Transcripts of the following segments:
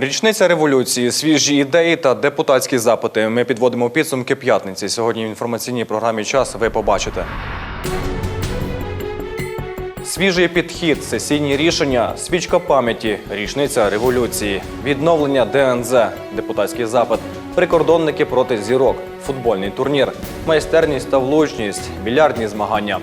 Річниця революції, свіжі ідеї та депутатські запити. Ми підводимо підсумки п'ятниці. Сьогодні в інформаційній програмі час ви побачите. Свіжий підхід, сесійні рішення, свічка пам'яті, річниця революції, відновлення ДНЗ, депутатський запит, прикордонники проти зірок, футбольний турнір, майстерність та влучність, більярдні змагання.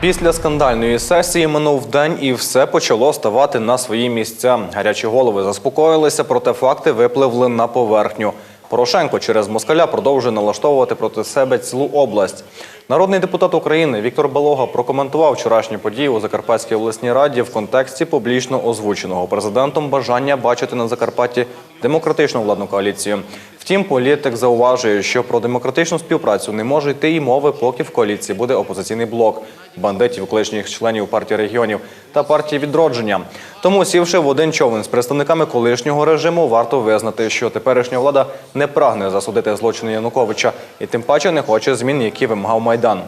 Після скандальної сесії минув день і все почало ставати на свої місця. Гарячі голови заспокоїлися, проте факти випливли на поверхню. Порошенко через москаля продовжує налаштовувати проти себе цілу область. Народний депутат України Віктор Балога прокоментував вчорашні події у Закарпатській обласній раді в контексті публічно озвученого президентом бажання бачити на Закарпатті демократичну владну коаліцію. Втім, політик зауважує, що про демократичну співпрацю не може йти і мови, поки в коаліції буде опозиційний блок бандитів, колишніх членів партії регіонів та партії відродження. Тому, сівши в один човен з представниками колишнього режиму, варто визнати, що теперішня влада не прагне засудити злочини Януковича і тим паче не хоче змін, які вимагав майдан.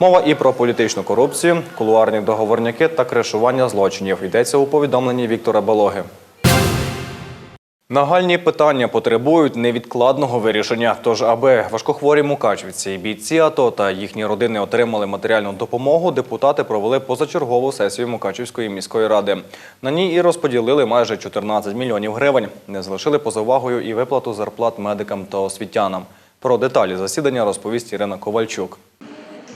Мова і про політичну корупцію, кулуарні договорняки та кришування злочинів. Йдеться у повідомленні Віктора Балоги. Нагальні питання потребують невідкладного вирішення. Тож, аби важкохворі мукачівці, бійці АТО та їхні родини отримали матеріальну допомогу, депутати провели позачергову сесію Мукачівської міської ради. На ній і розподілили майже 14 мільйонів гривень. Не залишили поза увагою і виплату зарплат медикам та освітянам. Про деталі засідання розповість Ірина Ковальчук.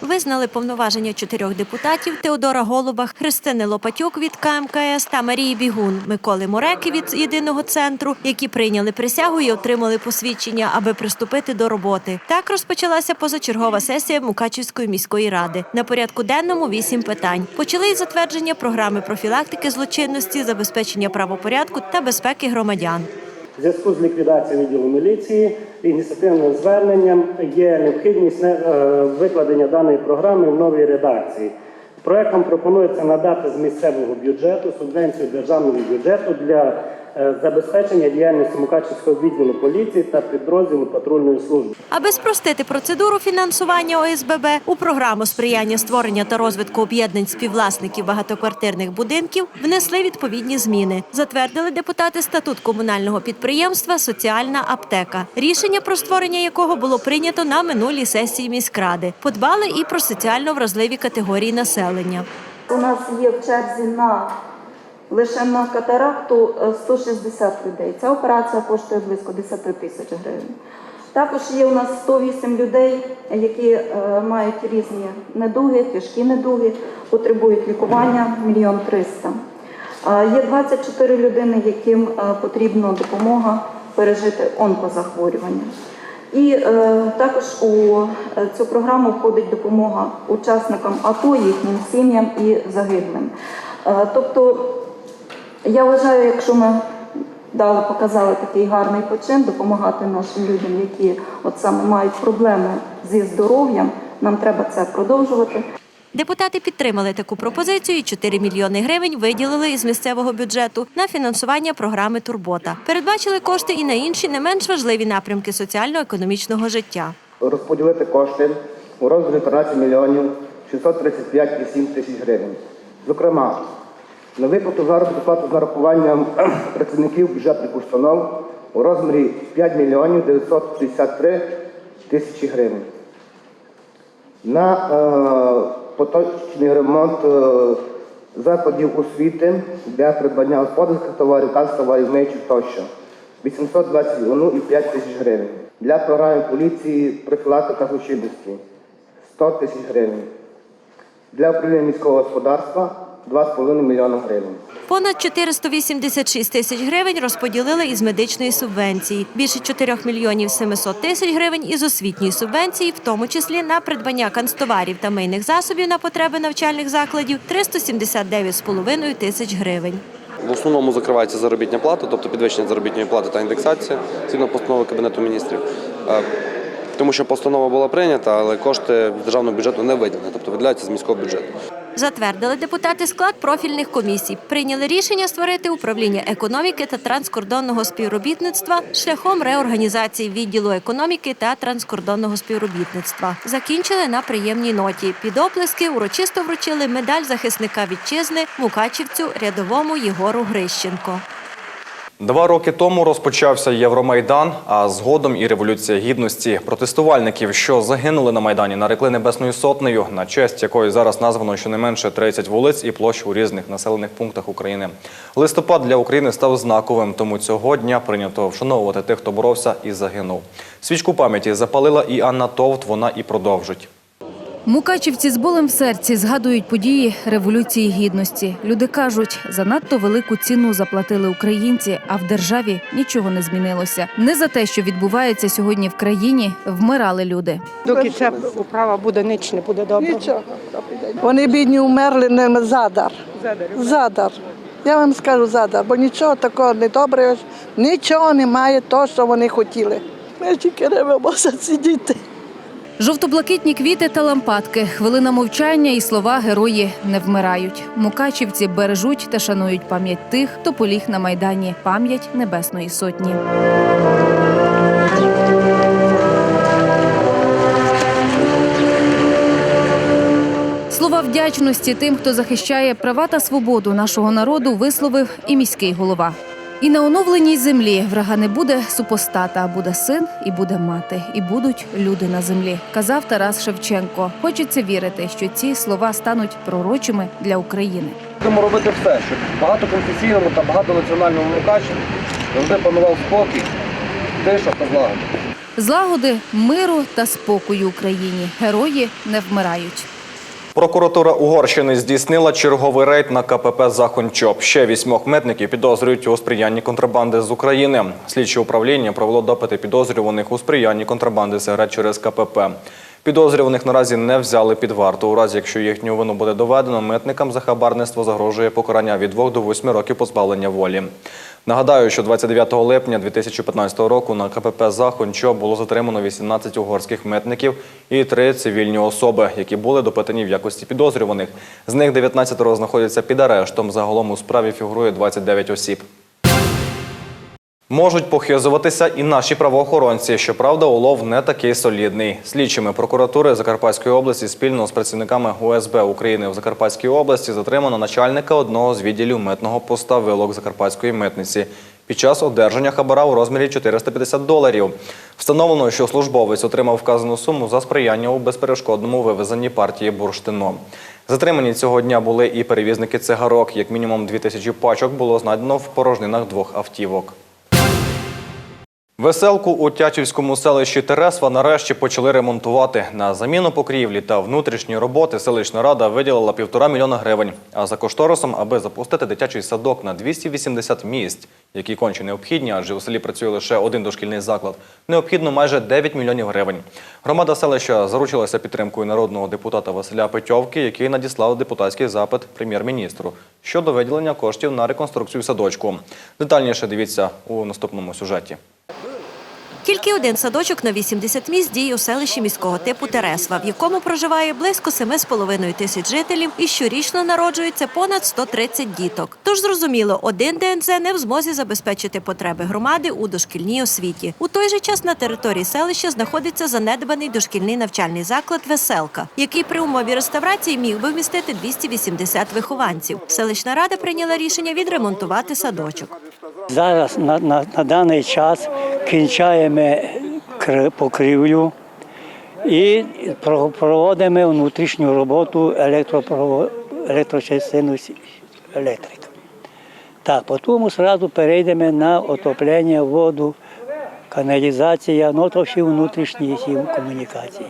Визнали повноваження чотирьох депутатів Теодора Голуба, Христини Лопатюк від КМКС та Марії Бігун, Миколи Мореки від єдиного центру, які прийняли присягу і отримали посвідчення, аби приступити до роботи. Так розпочалася позачергова сесія Мукачівської міської ради. На порядку денному вісім питань. Почали із затвердження програми профілактики злочинності, забезпечення правопорядку та безпеки громадян. В зв'язку з ліквідацією відділу міліції ініціативним зверненням є необхідність е, викладення даної програми в новій редакції. Проектом пропонується надати з місцевого бюджету субвенцію державного бюджету для забезпечення діяльності Мукачівського відділу поліції та підрозділу патрульної служби. Аби спростити процедуру фінансування ОСББ у програму сприяння створення та розвитку об'єднань співвласників багатоквартирних будинків внесли відповідні зміни. Затвердили депутати статут комунального підприємства Соціальна аптека, рішення про створення якого було прийнято на минулій сесії міськради. Подбали і про соціально вразливі категорії населення. У нас є в черзі на лише на катаракту е, 160 людей. Ця операція коштує близько 10 тисяч гривень. Також є у нас 108 людей, які е, мають різні недуги, тяжкі недуги, потребують лікування мільйон триста. Е, Є 24 людини, яким е, потрібна допомога пережити онкозахворювання. І е, також у е, цю програму входить допомога учасникам АТО, їхнім сім'ям і загиблим. Е, тобто, я вважаю, якщо ми дали, показали такий гарний почин, допомагати нашим людям, які от саме мають проблеми зі здоров'ям, нам треба це продовжувати. Депутати підтримали таку пропозицію і 4 мільйони гривень виділили із місцевого бюджету на фінансування програми Турбота. Передбачили кошти і на інші не менш важливі напрямки соціально-економічного життя. розподілити кошти у розмірі 13 мільйонів 635,7 тисяч гривень. Зокрема, на виплату заробітну плату з нарахуванням працівників бюджетних установ у розмірі 5 мільйонів 953 тисячі гривень. На е, поточний ремонт е, закладів освіти для придбання господарських товарів, канцтоварів, миючих тощо 821,5 тисяч гривень. Для програми поліції профілактика злочинності 100 тисяч гривень. Для управління міського господарства 2,5 мільйона гривень. Понад 486 тисяч гривень розподілили із медичної субвенції. Більше 4 мільйонів 700 тисяч гривень із освітньої субвенції, в тому числі на придбання канцтоварів та мийних засобів на потреби навчальних закладів 379,5 тисяч гривень. В основному закривається заробітня плата, тобто підвищення заробітної плати та індексація згідно постанови Кабінету міністрів. Тому що постанова була прийнята, але кошти державного бюджету не виділені, тобто виділяються з міського бюджету. Затвердили депутати склад профільних комісій. Прийняли рішення створити управління економіки та транскордонного співробітництва шляхом реорганізації відділу економіки та транскордонного співробітництва. Закінчили на приємній ноті. Під оплески урочисто вручили медаль захисника вітчизни Мукачівцю рядовому Єгору Грищенко. Два роки тому розпочався Євромайдан, а згодом і революція гідності. Протестувальників, що загинули на майдані, нарекли небесною сотнею, на честь якої зараз названо щонайменше 30 вулиць і площ у різних населених пунктах України. Листопад для України став знаковим, тому цього дня прийнято вшановувати тих, хто боровся і загинув. Свічку пам'яті запалила і Анна Товт. Вона і продовжить. Мукачівці з болем в серці згадують події Революції Гідності. Люди кажуть, занадто велику ціну заплатили українці, а в державі нічого не змінилося. Не за те, що відбувається сьогодні в країні, вмирали люди. Доки ця управа буде, ніч не буде добре. Нічого. Вони бідні умерли не задар. Задар. Я вам скажу задар, бо нічого такого не доброго, нічого немає того, що вони хотіли. Ми тільки ревемося сидіти. Жовто-блакитні квіти та лампадки, хвилина мовчання і слова герої не вмирають. Мукачівці бережуть та шанують пам'ять тих, хто поліг на майдані. Пам'ять Небесної Сотні. Слова вдячності тим, хто захищає права та свободу нашого народу, висловив і міський голова. І на оновленій землі врага не буде супостата, а буде син і буде мати, і будуть люди на землі, казав Тарас Шевченко. Хочеться вірити, що ці слова стануть пророчими для України. Будемо робити все, щоб багатоконфесійному та багатонаціональному Мукачеві завжди панував спокій, тиша та злагода. Злагоди, миру та спокою Україні. Герої не вмирають. Прокуратура Угорщини здійснила черговий рейд на КПП Захончоп. Ще вісьмох митників підозрюють у сприянні контрабанди з України. Слідче управління провело допити підозрюваних у сприянні контрабанди сигарет через КПП. Підозрюваних наразі не взяли під варту. У разі, якщо їхню вину буде доведено, митникам за хабарництво загрожує покарання від 2 до 8 років позбавлення волі. Нагадаю, що 29 липня 2015 року на КПП Захончо було затримано 18 угорських митників і 3 цивільні особи, які були допитані в якості підозрюваних. З них 19 знаходяться під арештом. Загалом у справі фігурує 29 осіб. Можуть похизуватися і наші правоохоронці. Щоправда, улов не такий солідний. Слідчими прокуратури Закарпатської області спільно з працівниками УСБ України в Закарпатській області затримано начальника одного з відділів митного поста вилок Закарпатської митниці під час одержання хабара у розмірі 450 доларів. Встановлено, що службовець отримав вказану суму за сприяння у безперешкодному вивезенні партії бурштину. Затримані цього дня були і перевізники цигарок. Як мінімум 2000 пачок було знайдено в порожнинах двох автівок. Веселку у Тячівському селищі Тересва нарешті почали ремонтувати. На заміну покрівлі та внутрішні роботи селищна рада виділила півтора мільйона гривень. А за кошторисом, аби запустити дитячий садок на 280 місць, які конче необхідні, адже у селі працює лише один дошкільний заклад, необхідно майже 9 мільйонів гривень. Громада селища заручилася підтримкою народного депутата Василя Петьовки, який надіслав депутатський запит прем'єр-міністру щодо виділення коштів на реконструкцію садочку. Детальніше дивіться у наступному сюжеті. Тільки один садочок на 80 місць діє у селищі міського типу Тересва, в якому проживає близько 7,5 тисяч жителів і щорічно народжується понад 130 діток. Тож зрозуміло, один ДНЗ не в змозі забезпечити потреби громади у дошкільній освіті. У той же час на території селища знаходиться занедбаний дошкільний навчальний заклад Веселка, який при умові реставрації міг би вмістити 280 вихованців. Селищна рада прийняла рішення відремонтувати садочок. Зараз на, на, на даний час кінчаємо кри- покрівлю і проводимо внутрішню роботу електрочастину електрика. Так, потім одразу перейдемо на отоплення, воду, каналізація, ну то всі внутрішні комунікації.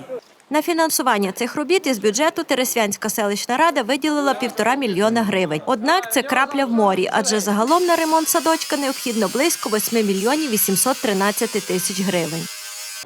На фінансування цих робіт із бюджету Тересвянська селищна рада виділила півтора мільйона гривень. Однак це крапля в морі, адже загалом на ремонт садочка необхідно близько 8 мільйонів 813 тисяч гривень.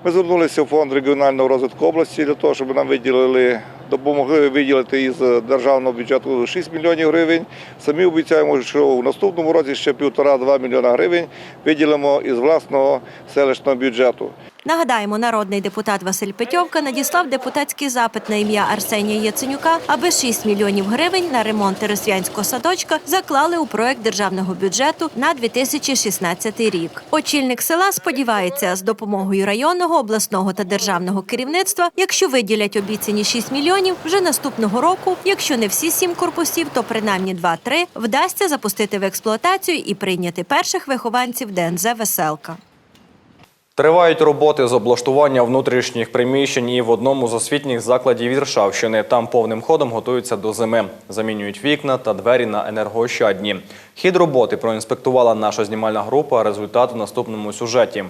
Ми звернулися в фонд регіонального розвитку області для того, щоб нам виділили, допомогли виділити із державного бюджету 6 мільйонів гривень. Самі обіцяємо, що в наступному році ще півтора-два мільйона гривень виділимо із власного селищного бюджету. Нагадаємо, народний депутат Василь Петьовка надіслав депутатський запит на ім'я Арсенія Яценюка, аби 6 мільйонів гривень на ремонт Тересвянського садочка заклали у проект державного бюджету на 2016 рік. Очільник села сподівається, з допомогою районного, обласного та державного керівництва, якщо виділять обіцяні 6 мільйонів, вже наступного року, якщо не всі сім корпусів, то принаймні 2-3, вдасться запустити в експлуатацію і прийняти перших вихованців ДНЗ Веселка. Тривають роботи з облаштування внутрішніх приміщень і в одному з освітніх закладів Іршавщини. Там повним ходом готуються до зими. Замінюють вікна та двері на енергоощадні. Хід роботи проінспектувала наша знімальна група. Результат в наступному сюжеті.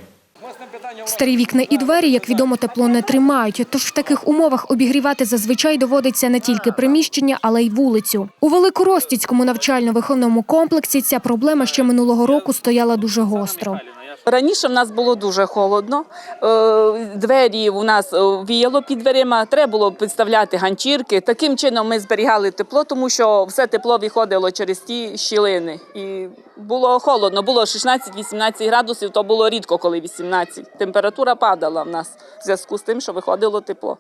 Старі вікна і двері, як відомо, тепло не тримають. Тож в таких умовах обігрівати зазвичай доводиться не тільки приміщення, але й вулицю. У Великоростіцькому навчально-виховному комплексі ця проблема ще минулого року стояла дуже гостро. Раніше в нас було дуже холодно. е, Двері у нас е, віяло під дверима. Треба було підставляти ганчірки. Таким чином ми зберігали тепло, тому що все тепло виходило через ті щілини. І було холодно, було 16-18 градусів, то було рідко, коли 18. Температура падала в нас в зв'язку з тим, що виходило тепло.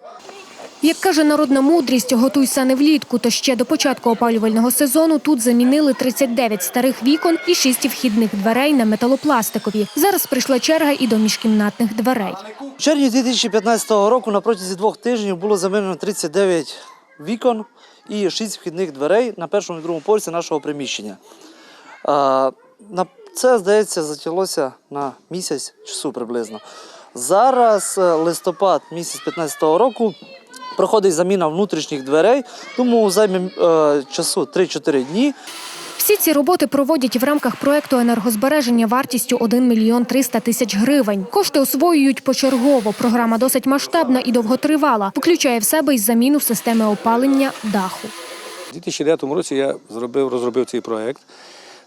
Як каже народна мудрість, готуйся не влітку, то ще до початку опалювального сезону тут замінили 39 старих вікон і 6 вхідних дверей на металопластикові. Зараз прийшла черга і до міжкімнатних дверей. В червні 2015 року на протязі двох тижнів було замінено 39 вікон і 6 вхідних дверей на першому і другому поверсі нашого приміщення. Це, здається, затяглося на місяць часу приблизно. Зараз е, листопад місяць 2015 року проходить заміна внутрішніх дверей, тому займе е, часу 3-4 дні. Всі ці роботи проводять в рамках проекту енергозбереження вартістю 1 мільйон 300 тисяч гривень. Кошти освоюють почергово. Програма досить масштабна і довготривала. Включає в себе й заміну системи опалення даху. У 2009 році я зробив, розробив цей проект.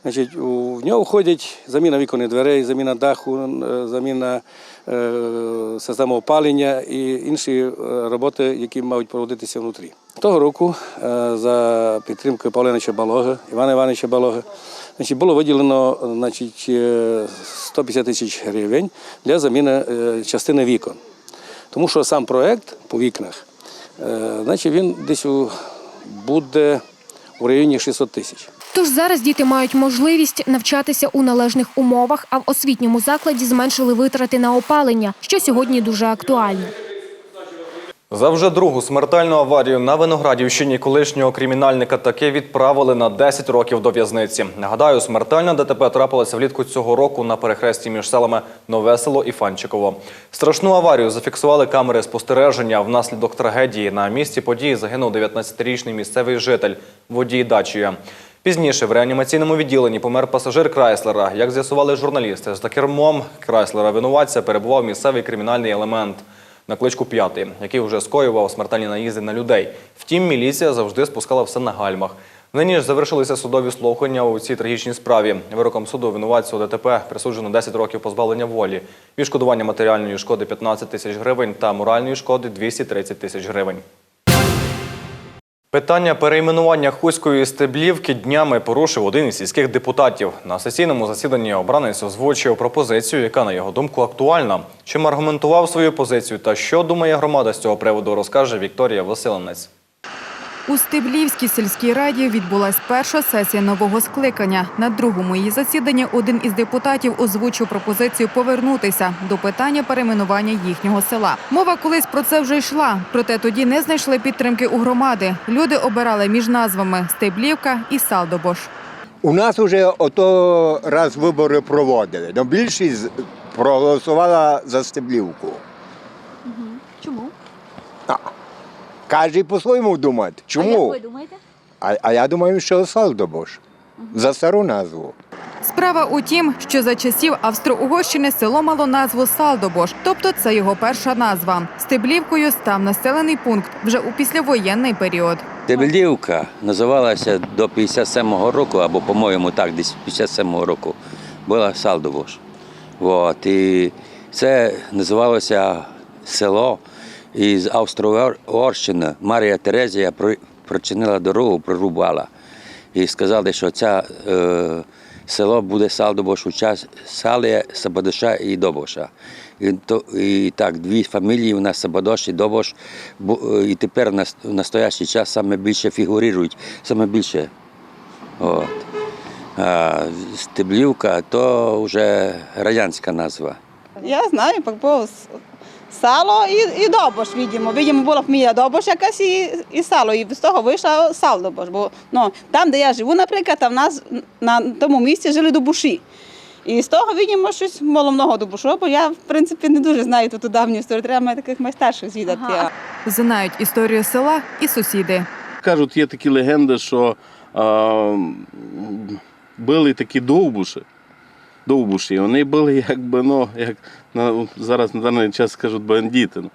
Значить, у в нього входять заміна вікон і дверей, заміна даху, е, заміна е, системи опалення і інші е, роботи, які мають проводитися внутрі. Того року е, за підтримкою Павла Івановича Балога, Івана Івановича Балога, значить, було виділено значить, е, 150 тисяч гривень для заміни частини вікон. Тому що сам проект по вікнах, значить, він десь буде у районі 600 тисяч. Тож зараз діти мають можливість навчатися у належних умовах, а в освітньому закладі зменшили витрати на опалення, що сьогодні дуже актуально. За вже другу смертельну аварію на Виноградівщині колишнього кримінальника таки відправили на 10 років до в'язниці. Нагадаю, смертельна ДТП трапилася влітку цього року на перехресті між селами Нове село і Фанчиково. Страшну аварію зафіксували камери спостереження. Внаслідок трагедії на місці події загинув 19-річний місцевий житель водій Дачія. Пізніше в реанімаційному відділенні помер пасажир Крайслера. Як з'ясували журналісти, за кермом Крайслера винуватця перебував місцевий кримінальний елемент на кличку П'ятий, який вже скоював смертельні наїзди на людей. Втім, міліція завжди спускала все на гальмах. Нині ж завершилися судові слухання у цій трагічній справі. Вироком суду винуватцю ДТП присуджено 10 років позбавлення волі, відшкодування матеріальної шкоди 15 тисяч гривень та моральної шкоди 230 тисяч гривень. Питання перейменування Хуської стеблівки днями порушив один із сільських депутатів. На сесійному засіданні обранець озвучив пропозицію, яка, на його думку, актуальна. Чим аргументував свою позицію та що думає громада з цього приводу, розкаже Вікторія Василенець. У Стеблівській сільській раді відбулась перша сесія нового скликання. На другому її засіданні один із депутатів озвучив пропозицію повернутися до питання перейменування їхнього села. Мова колись про це вже йшла, проте тоді не знайшли підтримки у громади. Люди обирали між назвами Стеблівка і Салдобош. У нас вже ото раз вибори проводили. більшість проголосувала за Стеблівку. Чому? Кожен по-своєму думає. Чому? Ви думаєте? А, а я думаю, що Салдобош. За стару назву. Справа у тім, що за часів Австро-Угорщини село мало назву Салдобош, тобто це його перша назва. Стеблівкою став населений пункт вже у післявоєнний період. Стеблівка називалася до 57-го року, або, по-моєму, так, десь 57-го року, була Салдовош. От, і це називалося село із Австро-Угорщини. Марія Терезія про- прочинила дорогу, прорубала. І сказали, що це е, село буде Салдобош у час Салія, Сабадоша і Добоша. І, то, і так, дві фамілії у нас Сабадош і Добош. Бу- І тепер в настоящий час саме більше фігурують, саме більше. От. А Стеблівка то вже радянська назва. Я знаю, було сало і, і добош, видимо. Видимо, була фамілія добош якась і, і сало. І з того вийшло сал добош. Бо ну, там, де я живу, наприклад, там в нас на тому місці жили добуші. І з того, видимо, щось було много добушу, бо я, в принципі, не дуже знаю ту давню історію. Треба мене таких майстерших звідати. Знають історію села і сусіди. Кажуть, є такі легенди, що а, м, були такі довбуші. Довбуші, вони були якби, ну, як зараз на даний час кажуть бандити. Ну.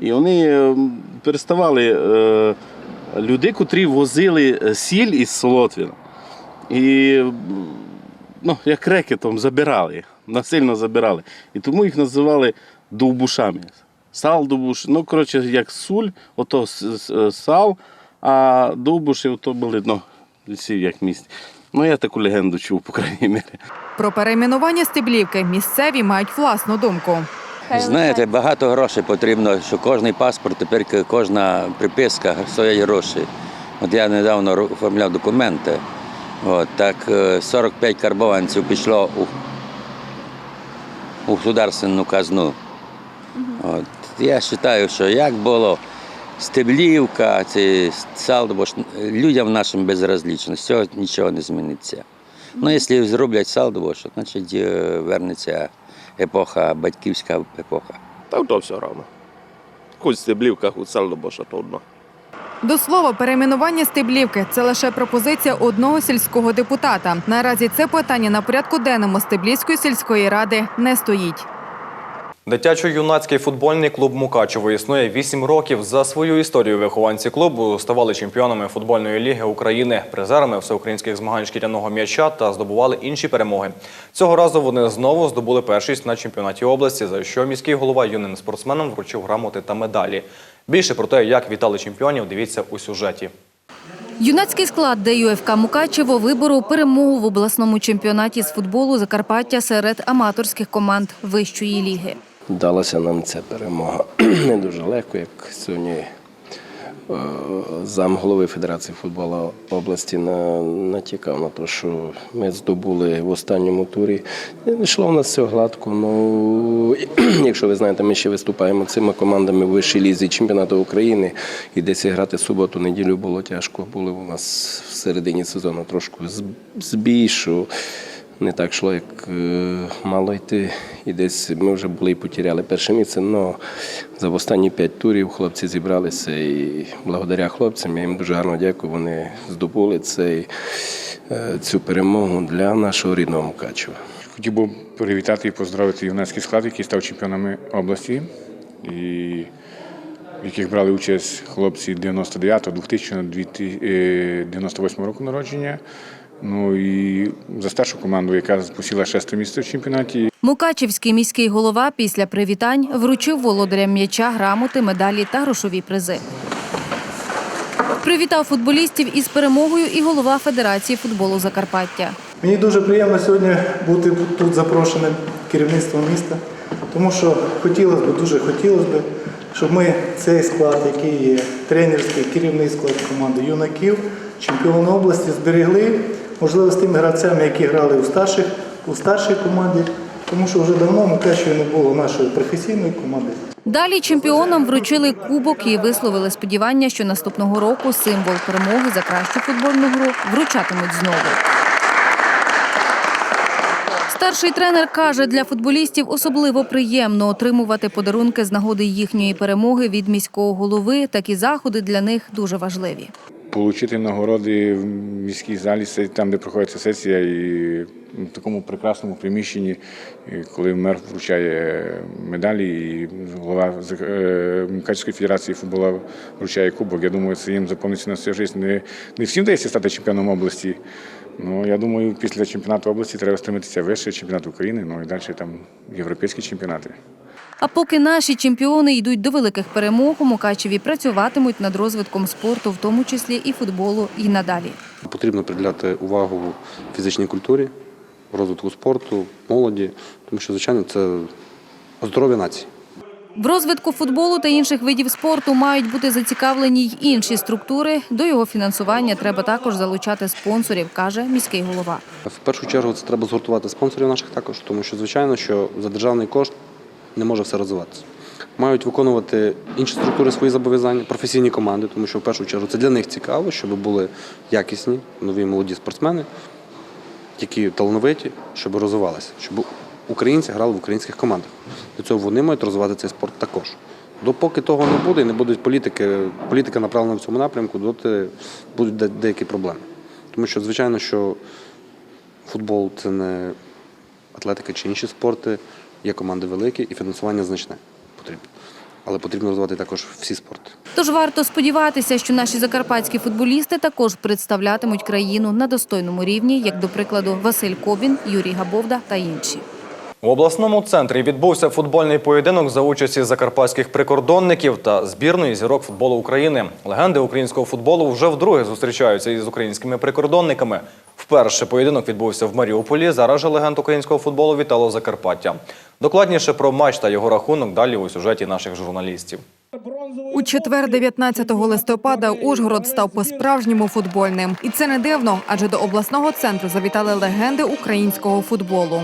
І вони ем, переставали е, люди, котрі возили е, сіль із Солотвіна. І ну, як рекетом забирали насильно забирали. І тому їх називали довбушами. Сал довбуш, ну, коротше, як суль, ото с- сал, а довбуші ото були ну, як місць. Ну, я таку легенду чув, по крайній мірі. Про перейменування Стеблівки місцеві мають власну думку. Знаєте, багато грошей потрібно, що кожний паспорт, тепер кожна приписка стоять гроші. От я недавно оформляв документи. От, так е, 45 карбованців пішло у, у государственну казну. От, я вважаю, що як було Стеблівка, ці Салдобош, людям нашим безразлічно, з цього нічого не зміниться. Ну, якщо зроблять Салдобош, значить вернеться епоха, батьківська епоха. Та то все одно. Хоч стеблівка, хоч сальдобоша, то одно. До слова, перейменування Стеблівки це лише пропозиція одного сільського депутата. Наразі це питання на порядку денному Стеблівської сільської ради не стоїть. Дитячо-юнацький футбольний клуб Мукачево існує 8 років. За свою історію вихованці клубу ставали чемпіонами футбольної ліги України, призерами всеукраїнських змагань шкіряного м'яча та здобували інші перемоги. Цього разу вони знову здобули першість на чемпіонаті області, за що міський голова юним спортсменам вручив грамоти та медалі. Більше про те, як вітали чемпіонів, дивіться у сюжеті. Юнацький склад ДЮФК Мукачево виборов перемогу в обласному чемпіонаті з футболу Закарпаття серед аматорських команд вищої ліги. Далася нам ця перемога не дуже легко, як сьогодні е, замголови Федерації футболу області на- натякав на те, що ми здобули в останньому турі. Не йшло в нас все гладко. Ну, якщо ви знаєте, ми ще виступаємо цими командами в вищій лізі чемпіонату України. І десь грати суботу, неділю було тяжко. Були у нас в середині сезону трошки з- збій, що не так йшло, як е, мало йти. І десь ми вже були і потеряли перше місце. але за останні п'ять турів хлопці зібралися і благодаря хлопцям я їм дуже гарно дякую. Вони здобули цей, е, цю перемогу для нашого рідного Мукачева. Хотів би привітати і поздоровити юнацький склад, який став чемпіонами області, і в яких брали участь хлопці 99, 2000, 98 року народження. Ну і за старшу команду, яка посіла шесте місце в чемпіонаті. Мукачівський міський голова після привітань вручив володарям м'яча грамоти, медалі та грошові призи. Привітав футболістів із перемогою і голова Федерації футболу Закарпаття. Мені дуже приємно сьогодні бути тут запрошеним керівництвом міста, тому що хотілося б, дуже хотілося б, щоб ми цей склад, який є тренерський, керівний склад команди юнаків, чемпіон області, зберегли, можливо, з тими гравцями, які грали у старших, у старшій команді, тому що вже давно в Мукачеві не було нашої професійної команди. Далі чемпіонам вручили кубок і висловили сподівання, що наступного року символ перемоги за кращу футбольну гру вручатимуть знову. Старший тренер каже, для футболістів особливо приємно отримувати подарунки з нагоди їхньої перемоги від міського голови. Такі заходи для них дуже важливі. Отримати нагороди в міській залі, там, де проходиться сесія, і в такому прекрасному приміщенні, коли мер вручає медалі, і голова е, федерації футболу вручає кубок. Я думаю, це їм заповниться на всю життя. Не, не всім вдається стати чемпіоном області. Ну, я думаю, після чемпіонату області треба стремитися вище, чемпіонат України, ну і далі там європейські чемпіонати. А поки наші чемпіони йдуть до великих перемог, у Мукачеві працюватимуть над розвитком спорту, в тому числі і футболу, і надалі. Потрібно приділяти увагу фізичній культурі, розвитку спорту, молоді, тому що, звичайно, це здоров'я нації. В розвитку футболу та інших видів спорту мають бути зацікавлені й інші структури. До його фінансування треба також залучати спонсорів, каже міський голова. В першу чергу це треба згуртувати спонсорів наших також, тому що, звичайно, що за державний кошт не може все розвиватися. Мають виконувати інші структури свої зобов'язання, професійні команди, тому що в першу чергу це для них цікаво, щоб були якісні, нові молоді спортсмени, які талановиті, щоб розвивалися, щоб українці грали в українських командах. Для цього вони мають розвивати цей спорт також. Допоки того не буде і не будуть політики, політика направлена в цьому напрямку, доти будуть деякі проблеми. Тому що, звичайно, що футбол це не атлетика чи інші спорти. Є команди великі і фінансування значне потрібно. Але потрібно розвивати також всі спорти. Тож варто сподіватися, що наші закарпатські футболісти також представлятимуть країну на достойному рівні, як до прикладу Василь Кобін, Юрій Габовда та інші. У обласному центрі відбувся футбольний поєдинок за участі закарпатських прикордонників та збірної зірок футболу України. Легенди українського футболу вже вдруге зустрічаються із українськими прикордонниками. Вперше поєдинок відбувся в Маріуполі. Зараз же легенд українського футболу вітало Закарпаття. Докладніше про матч та його рахунок далі у сюжеті наших журналістів. У четвер, 19 листопада, Ужгород став по-справжньому футбольним. І це не дивно, адже до обласного центру завітали легенди українського футболу.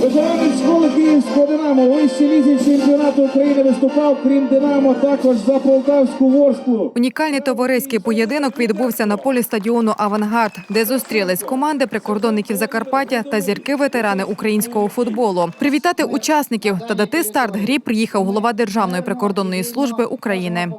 Ветеранів школи Київського Динамо вищій лізі чемпіонату України виступав, крім Динамо, також за Полтавську Ворсклу. Унікальний товариський поєдинок відбувся на полі стадіону Авангард, де зустрілись команди прикордонників Закарпаття та зірки-ветерани українського футболу. Привітати учасників та дати старт грі приїхав голова Державної прикордонної служби України.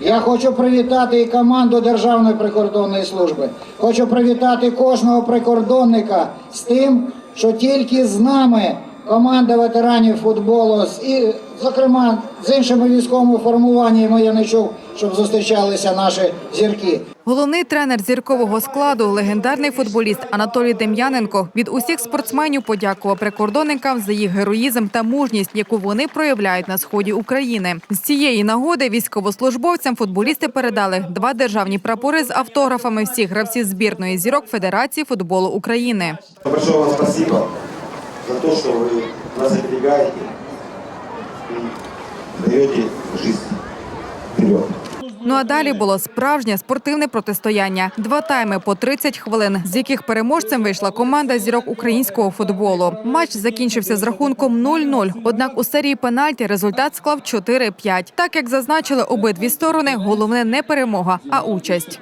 Я хочу привітати і команду Державної прикордонної служби. Хочу привітати кожного прикордонника з тим, що тільки з нами команда ветеранів футболу, і, зокрема з іншими військовими формуваннями я не чув, щоб зустрічалися наші зірки. Головний тренер зіркового складу, легендарний футболіст Анатолій Дем'яненко від усіх спортсменів подякував прикордонникам за їх героїзм та мужність, яку вони проявляють на сході України. З цієї нагоди військовослужбовцям футболісти передали два державні прапори з автографами всіх гравців збірної зірок Федерації футболу України. Большое вам спасибо за то, что вы нас оберегаете и даете жизнь вперед. Ну а далі було справжнє спортивне протистояння. Два тайми по 30 хвилин, з яких переможцем вийшла команда зірок українського футболу. Матч закінчився з рахунком 0-0. Однак у серії пенальті результат склав 4-5. Так як зазначили обидві сторони, головне не перемога, а участь.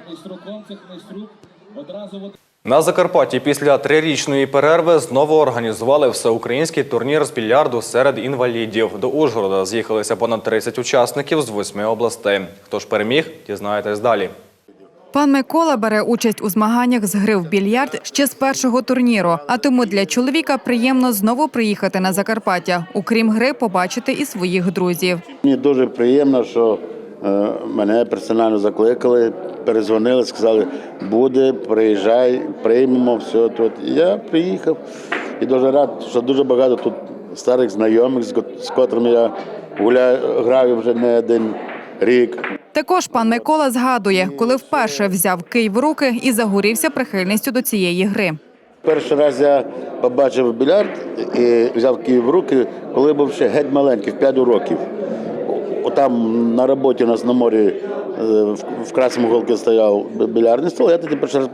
На Закарпатті після трирічної перерви знову організували всеукраїнський турнір з більярду серед інвалідів. До Ужгорода з'їхалися понад 30 учасників з восьми областей. Хто ж переміг, дізнаєтесь далі. Пан Микола бере участь у змаганнях з гри в більярд ще з першого турніру. А тому для чоловіка приємно знову приїхати на Закарпаття. Окрім гри, побачити і своїх друзів. Мені дуже приємно, що мене персонально закликали, перезвонили, сказали, буде, приїжджай, приймемо все тут. І я приїхав і дуже рад, що дуже багато тут старих знайомих, з ко- з котрими я гуляю, граю вже не один рік. Також пан Микола згадує, коли вперше взяв кий в руки і загорівся прихильністю до цієї гри. Перший раз я побачив більярд і взяв Київ в руки, коли був ще геть маленький, в 5 років. Там на роботі у нас на морі е, в- в Красному голці стояв бильярдний стол. Я тоді перший раз.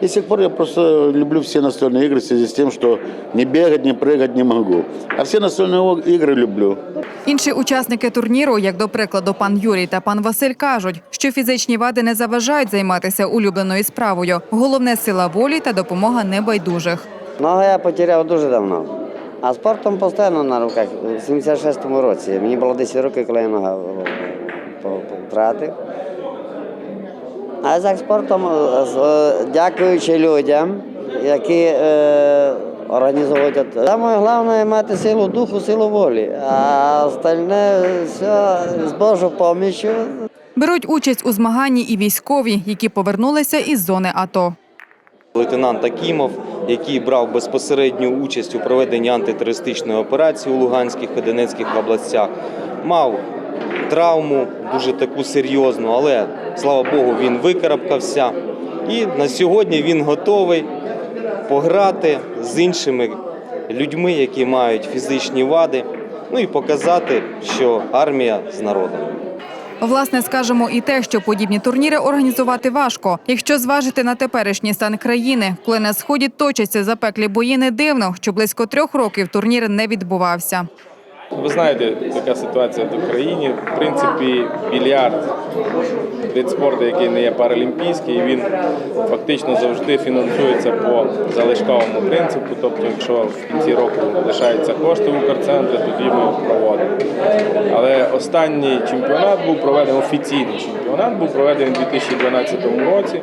І з тих пор я просто люблю всі настольні ігри в зв'язку з тим, що не бігати, не пригати не можу. А всі настольні ігри люблю. Інші учасники турніру, як до прикладу, пан Юрій та пан Василь, кажуть, що фізичні вади не заважають займатися улюбленою справою. Головне сила волі та допомога небайдужих. Ногу я потеряв дуже давно. А спортом постійно на руках. У 76-му році. Мені було 10 років, коли я нога втратив. А так спортом, е, е, дякуючи людям, які е, організовують. Саме головне мати силу духу, силу волі. А остальне все з Божою поміччю. Беруть участь у змаганні і військові, які повернулися із зони АТО. Лейтенант Акімов, який брав безпосередню участь у проведенні антитерористичної операції у Луганських і Донецьких областях, мав травму дуже таку серйозну, але слава Богу, він викарабкався. І на сьогодні він готовий пограти з іншими людьми, які мають фізичні вади. Ну і показати, що армія з народом. Власне, скажемо і те, що подібні турніри організувати важко. Якщо зважити на теперішній стан країни, коли на сході точаться запеклі бої, не дивно, що близько трьох років турнір не відбувався. Ви знаєте, яка ситуація в Україні. В принципі, більярд вид спорту, який не є паралімпійський, він фактично завжди фінансується по залишковому принципу. Тобто, якщо в кінці року лишаються кошти в Укрцентрі, тоді ми проводимо. Але останній чемпіонат був проведений офіційний чемпіонат, був проведений у 2012 році,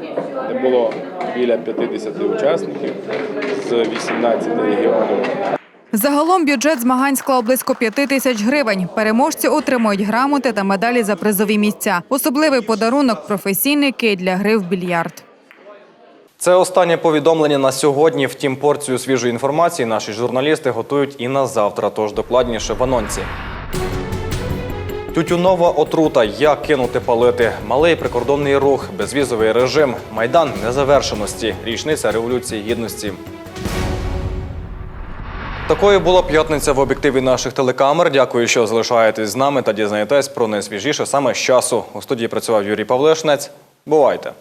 де було біля 50 учасників з 18 регіонів. Загалом бюджет змагань склав близько п'яти тисяч гривень. Переможці отримують грамоти та медалі за призові місця. Особливий подарунок професійний кит для гри в більярд. Це останнє повідомлення на сьогодні. Втім, порцію свіжої інформації наші журналісти готують і на завтра, тож докладніше в анонсі. Тютюнова отрута, як кинути палити, малий прикордонний рух, безвізовий режим, майдан незавершеності, річниця революції гідності. Такою була п'ятниця в об'єктиві наших телекамер. Дякую, що залишаєтесь з нами та дізнаєтесь про найсвіжіше саме з часу. У студії працював Юрій Павлишнець. Бувайте!